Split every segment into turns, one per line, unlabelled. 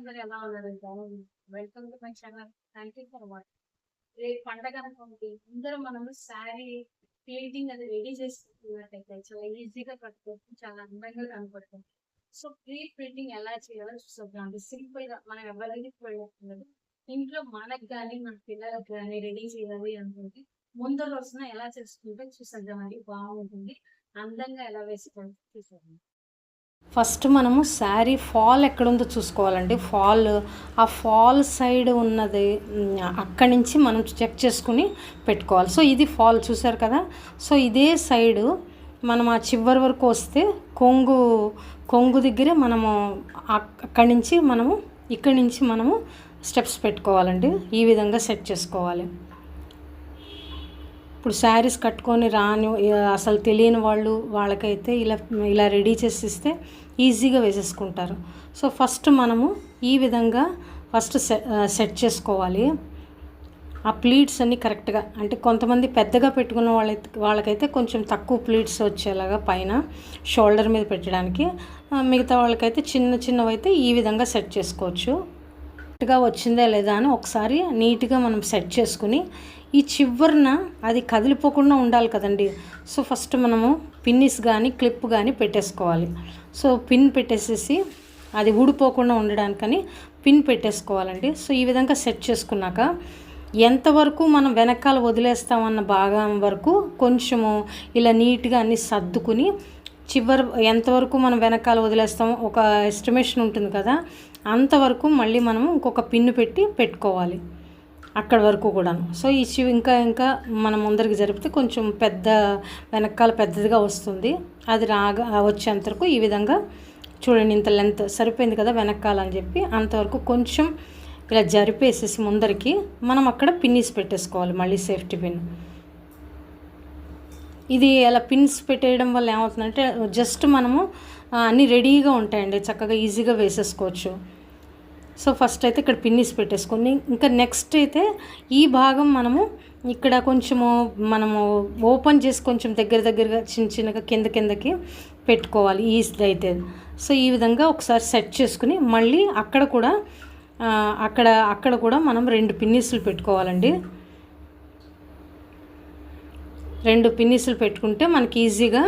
అందరూ ఎలా ఉన్నారు? Welcome to my channel thank you for watch రేపు పండగ అనుకోండి అందరూ మనము శారీ పెయింటింగ్ అది రెడీ చేసుకున్నట్టయితే చాలా ఈజీగా కట్టుకోవచ్చు చాలా అందంగా కనపడుతుంది. సో ప్రీ ప్రింటింగ్ ఎలా చేయాలో చూద్దాం సింపుల్గా మనం ఎవరికి వెళ్ళలేదు ఇంట్లో మనకు కానీ మన పిల్లలకు కానీ రెడీ చేయాలి అనుకుంటే ముందు రోజున ఎలా చేసుకుంటే చూసేద్దామండి బాగుంటుంది. అందంగా ఎలా వేసుకోవాలి చూసాము
ఫస్ట్ మనము శారీ ఫాల్ ఎక్కడుందో చూసుకోవాలండి. ఫాల్ ఆ ఫాల్ సైడ్ ఉన్నది అక్కడి నుంచి మనం చెక్ చేసుకుని పెట్టుకోవాలి. సో ఇది ఫాల్ చూసారు కదా? సో ఇదే సైడు మనం ఆ చివరి వరకు వస్తే కొంగు కొంగు దగ్గరే మనము అక్కడి నుంచి మనము ఇక్కడి నుంచి మనము స్టెప్స్ పెట్టుకోవాలండి. ఈ విధంగా సెట్ చేసుకోవాలి. ఇప్పుడు శారీస్ కట్టుకొని రాని అసలు తెలియని వాళ్ళు వాళ్ళకైతే ఇలా ఇలా రెడీ చేసి ఇస్తే ఈజీగా వేసేసుకుంటారు. సో ఫస్ట్ మనము ఈ విధంగా ఫస్ట్ సెట్ చేసుకోవాలి. ఆ ప్లీట్స్ అన్ని కరెక్ట్గా అంటే కొంతమంది పెద్దగా పెట్టుకున్న వాళ్ళ వాళ్ళకైతే కొంచెం తక్కువ ప్లీట్స్ వచ్చేలాగా పైన షోల్డర్ మీద పెట్టడానికి మిగతా వాళ్ళకైతే చిన్న చిన్నవి అయితే ఈ విధంగా సెట్ చేసుకోవచ్చు. కరెక్ట్గా వచ్చిందా లేదా అని ఒకసారి నీట్గా మనం సెట్ చేసుకుని ఈ చివరిన అది కదిలిపోకుండా ఉండాలి కదండి. సో ఫస్ట్ మనము పిన్నిస్ కానీ క్లిప్ కానీ పెట్టేసుకోవాలి. సో పిన్ పెట్టేసేసి అది ఊడిపోకుండా ఉండడానికని పిన్ పెట్టేసుకోవాలండి. సో ఈ విధంగా సెట్ చేసుకున్నాక ఎంతవరకు మనం వెనకాల వదిలేస్తామన్న భాగం వరకు కొంచెము ఇలా నీట్గా అన్ని సర్దుకుని చివరి ఎంతవరకు మనం వెనకాల వదిలేస్తామో ఒక ఎస్టిమేషన్ ఉంటుంది కదా అంతవరకు మళ్ళీ మనం ఇంకొక పిన్ను పెట్టి పెట్టుకోవాలి. అక్కడ వరకు కూడాను. సో ఈ చివ్ ఇంకా ఇంకా మనం ముందరికి జరిపితే కొంచెం పెద్ద వెనకాల పెద్దదిగా వస్తుంది. అది రాగా వచ్చేంతవరకు ఈ విధంగా చూడండి ఇంత లెంత్ సరిపోయింది కదా వెనకాలని చెప్పి అంతవరకు కొంచెం ఇలా జరిపేసేసి ముందరికి మనం అక్కడ పిన్నిస్ పెట్టేసుకోవాలి మళ్ళీ సేఫ్టీ పిన్. ఇది అలా పిన్స్ పెట్టేయడం వల్ల ఏమవుతుందంటే జస్ట్ మనము అన్నీ రెడీగా ఉంటాయండి. చక్కగా ఈజీగా వేసేసుకోవచ్చు. సో ఫస్ట్ అయితే ఇక్కడ పిన్నిస్ పెట్టేసుకొని ఇంకా నెక్స్ట్ అయితే ఈ భాగం మనము ఇక్కడ కొంచెము మనము ఓపెన్ చేసి కొంచెం దగ్గర దగ్గరగా చిన్న చిన్నగా కింద కిందకి పెట్టుకోవాలి ఈ అయితే. సో ఈ విధంగా ఒకసారి సెట్ చేసుకుని మళ్ళీ అక్కడ కూడా అక్కడ అక్కడ కూడా మనం రెండు పిన్నిస్లు పెట్టుకోవాలండి. రెండు పిన్నిస్లు పెట్టుకుంటే మనకి ఈజీగా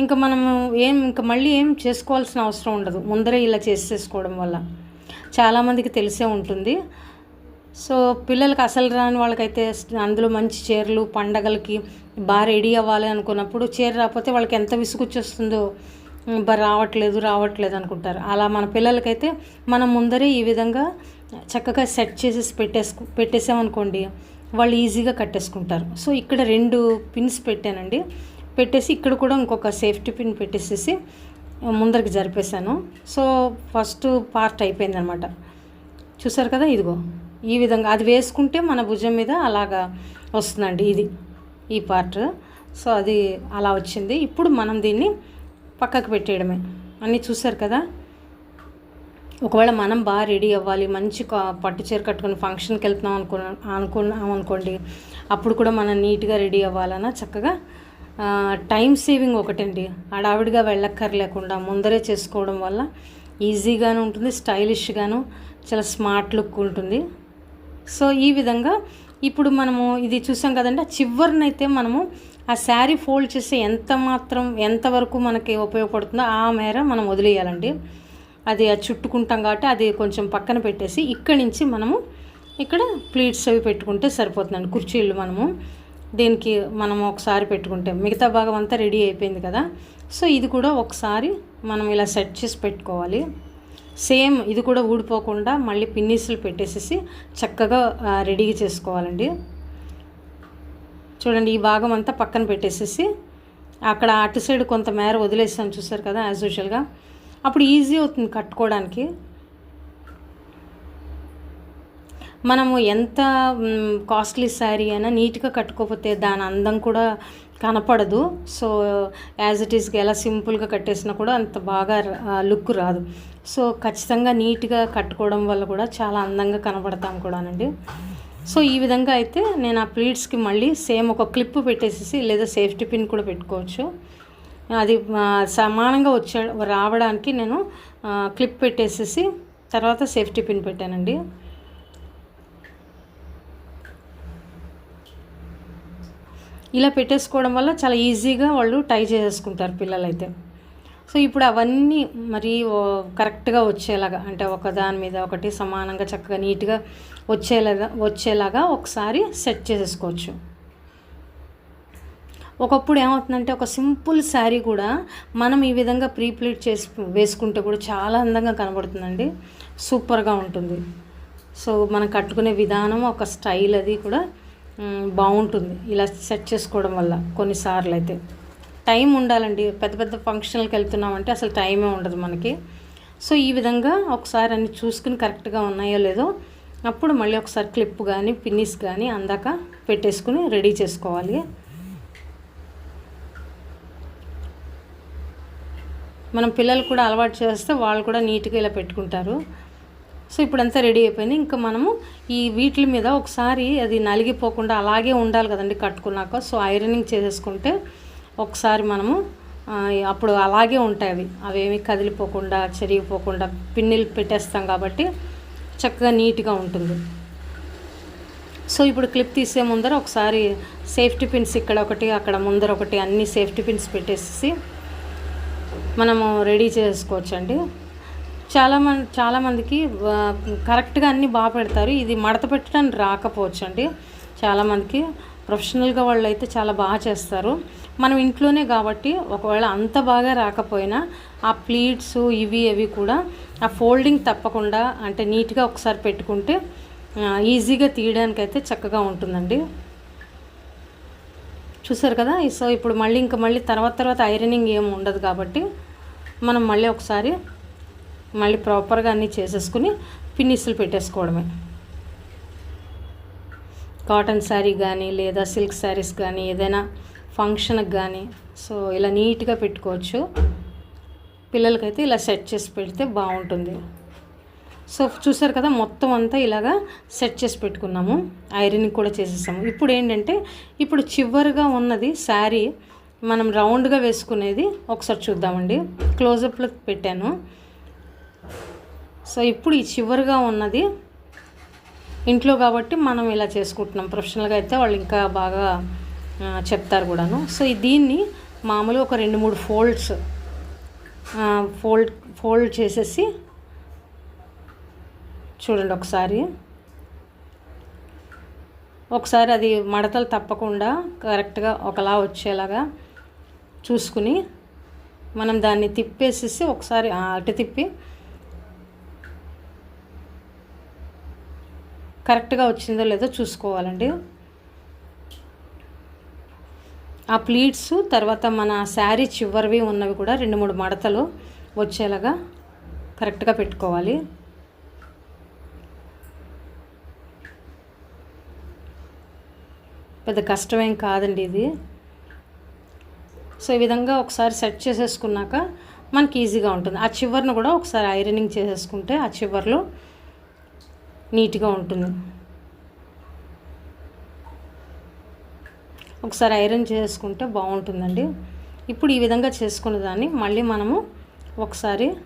ఇంకా మనము ఏం ఇంకా మళ్ళీ ఏం చేసుకోవాల్సిన అవసరం ఉండదు. ముందరే ఇలా చేసేసుకోవడం వల్ల. చాలామందికి తెలిసే ఉంటుంది. సో పిల్లలకి అసలు రాని వాళ్ళకైతే అందులో మంచి చీరలు పండగలకి బాగా రెడీ అవ్వాలి అనుకున్నప్పుడు చీర రాకపోతే వాళ్ళకి ఎంత విసుగుచ్చొస్తుందో "ఉమ్, రావట్లేదు రావట్లేదు అనుకుంటారు. అలా మన పిల్లలకైతే మనం ముందరే ఈ విధంగా చక్కగా సెట్ చేసేసి పెట్టేసుకు పెట్టేసామనుకోండి వాళ్ళు ఈజీగా కట్టేసుకుంటారు. సో ఇక్కడ రెండు పిన్స్ పెట్టానండి. పెట్టేసి ఇక్కడ కూడా ఇంకొక సేఫ్టీ పిన్ పెట్టేసేసి ముందరికి జరిపేశాను. సో ఫస్ట్ పార్ట్ అయిపోయిందనమాట. చూసారు కదా ఇదిగో. ఈ విధంగా అది వేసుకుంటే మన భుజం మీద అలాగా వస్తుందండి ఇది ఈ పార్ట్. సో అది అలా వచ్చింది. ఇప్పుడు మనం దీన్ని పక్కకు పెట్టేయడమే. అన్నీ చూసారు కదా? ఒకవేళ మనం బాగా రెడీ అవ్వాలి మంచి పట్టు చీర కట్టుకుని ఫంక్షన్కి వెళ్తున్నాం అనుకున్నా అనుకున్నాం అనుకోండి అప్పుడు కూడా మనం నీట్గా రెడీ అవ్వాలన్నా చక్కగా టైం సేవింగ్ ఒకటండి. హడావిడిగా వెళ్ళక్కర్లేకుండా ముందరే చేసుకోవడం వల్ల ఈజీగాను ఉంటుంది స్టైలిష్గాను చాలా స్మార్ట్ లుక్ ఉంటుంది. సో ఈ విధంగా ఇప్పుడు మనము ఇది చూసాం కదండి ఆ చివరినైతే మనము ఆ శారీ ఫోల్డ్ చేసి ఎంత మాత్రం ఎంతవరకు మనకి ఉపయోగపడుతుందో ఆ మేర మనం వదిలేయాలండి. అది అది చుట్టుకుంటాం కాబట్టి అది కొంచెం పక్కన పెట్టేసి ఇక్కడి నుంచి మనము ఇక్కడ ప్లీట్స్ అవి పెట్టుకుంటే సరిపోతుందండి. కుర్చీలు మనము దీనికి మనం ఒకసారి పెట్టుకుంటే మిగతా భాగం అంతా రెడీ అయిపోయింది కదా. సో ఇది కూడా ఒకసారి మనం ఇలా సెట్ చేసి పెట్టుకోవాలి. సేమ్ ఇది కూడా ఊడిపోకుండా మళ్ళీ పిన్నీసులు పెట్టేసేసి చక్కగా రెడీ రెడీగా చేసుకోవాలండి. చూడండి ఈ భాగం అంతా పక్కన పెట్టేసేసి అక్కడ అటు సైడ్ కొంత మేర వదిలేసాను చూసారు కదా యాజ్ యూజువల్గా అప్పుడు ఈజీ అవుతుంది కట్టుకోవడానికి. మనము ఎంత కాస్ట్లీ శారీ అయినా నీట్గా కట్టుకోకపోతే దాని అందం కూడా కనపడదు. సో యాజ్ ఇట్ ఈస్గా ఎలా సింపుల్గా కట్టేసినా కూడా అంత బాగా లుక్ రాదు. సో ఖచ్చితంగా నీట్గా కట్టుకోవడం వల్ల కూడా చాలా అందంగా కనపడతాం కూడానండి. సో ఈ విధంగా అయితే నేను ఆ ప్లీట్స్కి మళ్ళీ సేమ్ ఒక క్లిప్ పెట్టేసేసి లేదా సేఫ్టీ పిన్ కూడా పెట్టుకోవచ్చు. అది సమానంగా వచ్చే రావడానికి నేను క్లిప్ పెట్టేసేసి తర్వాత సేఫ్టీ పిన్ పెట్టానండి. ఇలా పెట్టేసుకోవడం వల్ల చాలా ఈజీగా వాళ్ళు టై చేసేసుకుంటారు పిల్లలైతే. సో ఇప్పుడు అవన్నీ మరి కరెక్ట్గా వచ్చేలాగా అంటే ఒక దాని మీద ఒకటి సమానంగా చక్కగా నీట్గా వచ్చేలాగా వచ్చేలాగా ఒకసారి సెట్ చేసేసుకోవచ్చు. ఒకప్పుడు ఏమవుతుందంటే ఒక సింపుల్ శారీ కూడా మనం ఈ విధంగా ప్రీ ప్లీట్ చేసి వేసుకుంటే కూడా చాలా అందంగా కనబడుతుందండి. సూపర్గా ఉంటుంది. సో మనం కట్టుకునే విధానం ఒక స్టైల్ అది కూడా బాగుంటుంది. ఇలా సెట్ చేసుకోవడం వల్ల కొన్నిసార్లు అయితే టైం ఉండాలండి. పెద్ద పెద్ద ఫంక్షన్లకు వెళ్తున్నామంటే అసలు టైమే ఉండదు మనకి. సో ఈ విధంగా ఒకసారి అన్ని చూసుకుని కరెక్ట్గా ఉన్నాయో లేదో అప్పుడు మళ్ళీ ఒకసారి క్లిప్ కానీ పిన్నిస్ కానీ అందాక పెట్టేసుకుని రెడీ చేసుకోవాలి. మనం పిల్లలు కూడా అలవాటు చేస్తే వాళ్ళు కూడా నీట్గా ఇలా పెట్టుకుంటారు. సో ఇప్పుడంతా రెడీ అయిపోయింది. ఇంకా మనము ఈ వీటి మీద ఒకసారి అది నలిగిపోకుండా అలాగే ఉండాలి కదండి కట్టుకున్నాక. సో ఐరనింగ్ చేసేసుకుంటే ఒకసారి మనము అప్పుడు అలాగే ఉంటాయి అవి. అవేమి కదిలిపోకుండా చెరిగిపోకుండా పిన్నిలు పెట్టేస్తాం కాబట్టి చక్కగా నీట్గా ఉంటుంది. సో ఇప్పుడు క్లిప్ తీసే ముందర ఒకసారి సేఫ్టీ పిన్స్ ఇక్కడ ఒకటి అక్కడ ముందర ఒకటి అన్ని సేఫ్టీ పిన్స్ పెట్టేసి మనము రెడీ చేసుకోవచ్చండి. చాలా మంది చాలామందికి కరెక్ట్గా అన్నీ బాగా పెడతారు. ఇది మడత పెట్టడానికి రాకపోవచ్చు అండి. చాలామందికి ప్రొఫెషనల్గా వాళ్ళు అయితే చాలా బాగా చేస్తారు. మనం ఇంట్లోనే కాబట్టి ఒకవేళ అంత బాగా రాకపోయినా ఆ ప్లీట్స్ ఇవి అవి కూడా ఆ ఫోల్డింగ్ తప్పకుండా అంటే నీట్గా ఒకసారి పెట్టుకుంటే ఈజీగా తీయడానికైతే చక్కగా ఉంటుందండి. చూసారు కదా? సో ఇప్పుడు మళ్ళీ ఇంకా మళ్ళీ తర్వాత తర్వాత ఐరనింగ్ ఏం ఉండదు కాబట్టి మనం మళ్ళీ ఒకసారి మళ్ళీ ప్రాపర్గా అన్నీ చేసేసుకుని పిన్నిస్లు పెట్టేసుకోవడమే. కాటన్ శారీ కానీ లేదా సిల్క్ శారీస్ కానీ ఏదైనా ఫంక్షన్కి కానీ సో ఇలా నీట్గా పెట్టుకోవచ్చు. పిల్లలకైతే ఇలా సెట్ చేసి పెడితే బాగుంటుంది. సో చూసారు కదా మొత్తం అంతా ఇలాగా సెట్ చేసి పెట్టుకున్నాము. ఐరన్కి కూడా చేసేసాము. ఇప్పుడు ఏంటంటే ఇప్పుడు చివరిగా ఉన్నది శారీ మనం రౌండ్గా వేసుకునేది ఒకసారి చూద్దామండి. క్లోజప్లో పెట్టాను. సో ఇప్పుడు ఈ చివరిగా ఉన్నది ఇంట్లో కాబట్టి మనం ఇలా చేసుకుంటున్నాం. ప్రొఫెషనల్గా అయితే వాళ్ళు ఇంకా బాగా చెప్తారు కూడాను. సో ఈ దీన్ని మామూలుగా ఒక రెండు మూడు ఫోల్డ్స్ ఫోల్డ్ ఫోల్డ్ చేసేసి చూడండి ఒకసారి. ఒకసారి అది మడతలు తప్పకుండా కరెక్ట్గా ఒకలా వచ్చేలాగా చూసుకుని మనం దాన్ని తిప్పేసేసి ఒకసారి అటు తిప్పి కరెక్ట్గా వచ్చిందో లేదో చూసుకోవాలండి. ఆ ప్లీట్స్ తర్వాత మన శారీ చివరివి ఉన్నవి కూడా రెండు మూడు మడతలు వచ్చేలాగా కరెక్ట్గా పెట్టుకోవాలి. పెద్ద కష్టమేం కాదండి ఇది. సో ఈ విధంగా ఒకసారి సెట్ చేసేసుకున్నాక మనకి ఈజీగా ఉంటుంది. ఆ చివరిని కూడా ఒకసారి ఐరనింగ్ చేసేసుకుంటే ఆ చివర్లో నీట్గా ఉంటుంది. ఒకసారి ఐరన్ చేసుకుంటే బాగుంటుందండి. ఇప్పుడు ఈ విధంగా చేసుకున్న దాన్ని మళ్ళీ మనము ఒకసారి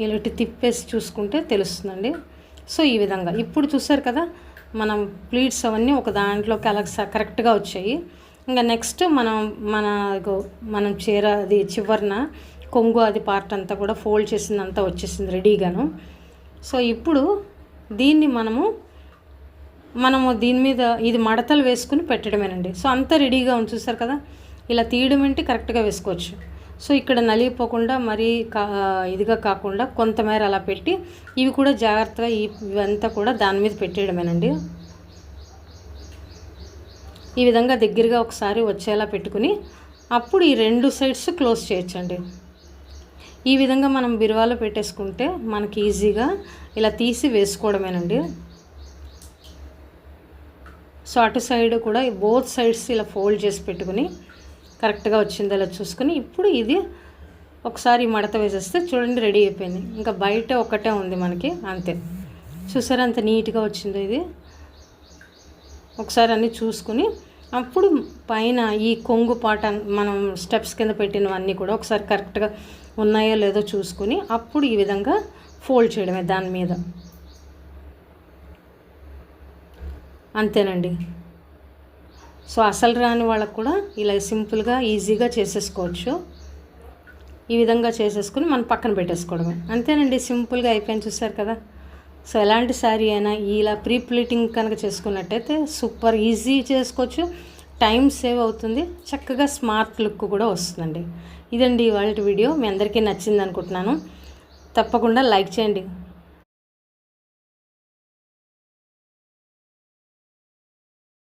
ఇలాంటి తిప్పేసి చూసుకుంటే తెలుస్తుందండి. సో ఈ విధంగా. ఇప్పుడు చూసారు కదా మనం ప్లీట్స్ అవన్నీ ఒక దాంట్లోకి అలా కరెక్ట్గా వచ్చాయి. ఇంకా నెక్స్ట్ మనం మన మనం చీర అది చివరిన కొంగు అది పార్ట్ అంతా కూడా ఫోల్డ్ చేసిందంతా వచ్చేసింది రెడీగాను సో ఇప్పుడు దీన్ని మనము మనము దీని మీద ఇది మడతలు వేసుకుని పెట్టడమేనండి. సో అంతా రెడీగా ఉంది చూసారు కదా? ఇలా తీయడం ఏంటి? కరెక్ట్గా వేసుకోవచ్చు. సో ఇక్కడ నలిగిపోకుండా మరీ కా ఇదిగా కాకుండా కొంతమేర అలా పెట్టి ఇవి కూడా జాగ్రత్తగా ఇవంతా కూడా దాని మీద పెట్టేయడమేనండి. ఈ విధంగా దగ్గరగా ఒకసారి వచ్చేలా పెట్టుకుని అప్పుడు ఈ రెండు సైడ్స్ క్లోజ్ చేయొచ్చండి. ఈ విధంగా మనం బిరువాలో పెట్టేసుకుంటే మనకి ఈజీగా ఇలా తీసి వేసుకోవడమేనండి. సో అటు సైడ్ కూడా బోత్ సైడ్స్ ఇలా ఫోల్డ్ చేసి పెట్టుకుని కరెక్ట్గా వచ్చిందో ఇలా చూసుకుని ఇప్పుడు ఇది ఒకసారి మడత వేసేస్తే చూడండి రెడీ అయిపోయింది. ఇంకా బయట ఒకటే ఉంది మనకి అంతే. చూసారా అంత నీట్గా వచ్చిందో ఇది? ఒకసారి అన్నీ చూసుకుని అప్పుడు పైన ఈ కొంగు పాట మనం స్టెప్స్ కింద పెట్టినవన్నీ కూడా ఒకసారి కరెక్ట్గా ఉన్నాయో లేదో చూసుకుని అప్పుడు ఈ విధంగా ఫోల్డ్ చేయడమే దాని మీద. అంతేనండి. సో అసలు రాని వాళ్ళకు కూడా ఇలా సింపుల్గా ఈజీగా చేసేసుకోవచ్చు. ఈ విధంగా చేసేసుకుని మనం పక్కన పెట్టేసుకోవడమే. అంతేనండి సింపుల్గా అయిపోయింది చూసారు కదా? సో ఎలాంటి శారీ అయినా ఇలా ప్రీ ప్లీటింగ్ కనుక చేసుకున్నట్టయితే సూపర్ ఈజీ చేసుకోవచ్చు. టైం సేవ్ అవుతుంది. చక్కగా స్మార్ట్ లుక్ కూడా వస్తుందండి. ఇదండి ఇవాళ వీడియో. మీ అందరికీ నచ్చింది అనుకుంటున్నాను తప్పకుండా లైక్ చేయండి.